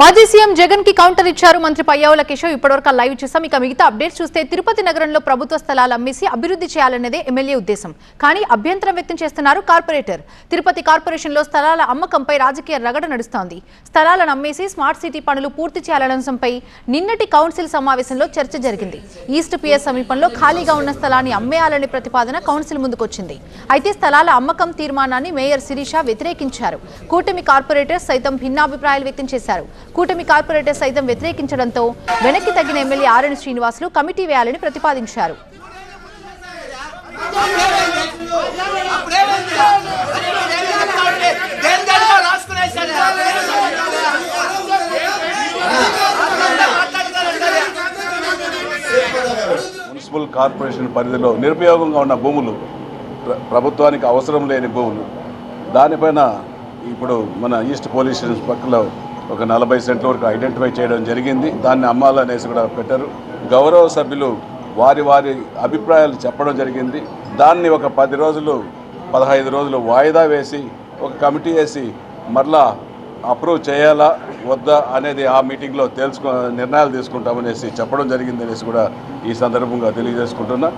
మాజీ సీఎం జగన్కి కౌంటర్ ఇచ్చారు మంత్రి పయ్యావుల కిషోర్ ఇప్పటివరకు లైవ్ చూసాం. ఇక మిగతా అప్డేట్స్ చూస్తే తిరుపతి నగరంలో ప్రభుత్వ స్థలాలు అమ్మేసి అభివృద్ధి చేయాలనేదే ఎమ్మెల్యే ఉద్దేశం. కానీ అభ్యంతరం వ్యక్తం చేస్తున్నారు కార్పొరేటర్. తిరుపతి కార్పొరేషన్లో స్థలాల అమ్మకంపై రాజకీయ రగడ నడుస్తోంది. స్థలాలను అమ్మేసి స్మార్ట్ సిటీ పనులు పూర్తి చేయాలనే అంశంపై నిన్నటి కౌన్సిల్ సమావేశంలో చర్చ జరిగింది. ఈస్ట్ పిఎస్ సమీపంలో ఖాళీగా ఉన్న స్థలాన్ని అమ్మేయాలనే ప్రతిపాదన కౌన్సిల్ ముందుకొచ్చింది. అయితే స్థలాల అమ్మకం తీర్మానాన్ని మేయర్ శిరీష వ్యతిరేకించారు. కూటమి కార్పొరేటర్స్ సైతం భిన్నాభిప్రాయాలు వ్యక్తం చేశారు. కూటమి కార్పొరేటర్ సైతం వ్యతిరేకించడంతో వెనక్కి తగ్గిన ఎమ్మెల్యే ఆరణి శ్రీనివాసులు కమిటీ వేయాలని ప్రతిపాదించారు. మున్సిపల్ కార్పొరేషన్ పరిధిలో నిరుపయోగంగా ఉన్న భూములు ప్రభుత్వానికి అవసరం లేని భూములు. దానిపైన ఇప్పుడు మన ఈస్ట్ పోలీస్ స్టేషన్ పక్కలో ఒక నలభై సెంట్ల వరకు ఐడెంటిఫై చేయడం జరిగింది. దాన్ని అమ్మాలనేసి కూడా పెట్టారు. గౌరవ సభ్యులు వారి వారి అభిప్రాయాలు చెప్పడం జరిగింది. దాన్ని ఒక పది రోజులు పదహైదు రోజులు వాయిదా వేసి ఒక కమిటీ వేసి మరలా అప్రూవ్ చేయాలా వద్దా అనేది ఆ మీటింగ్లో తెలుసుకో నిర్ణయాలు తీసుకుంటామనేసి చెప్పడం జరిగింది అనేసి కూడా ఈ సందర్భంగా తెలియజేసుకుంటున్నా.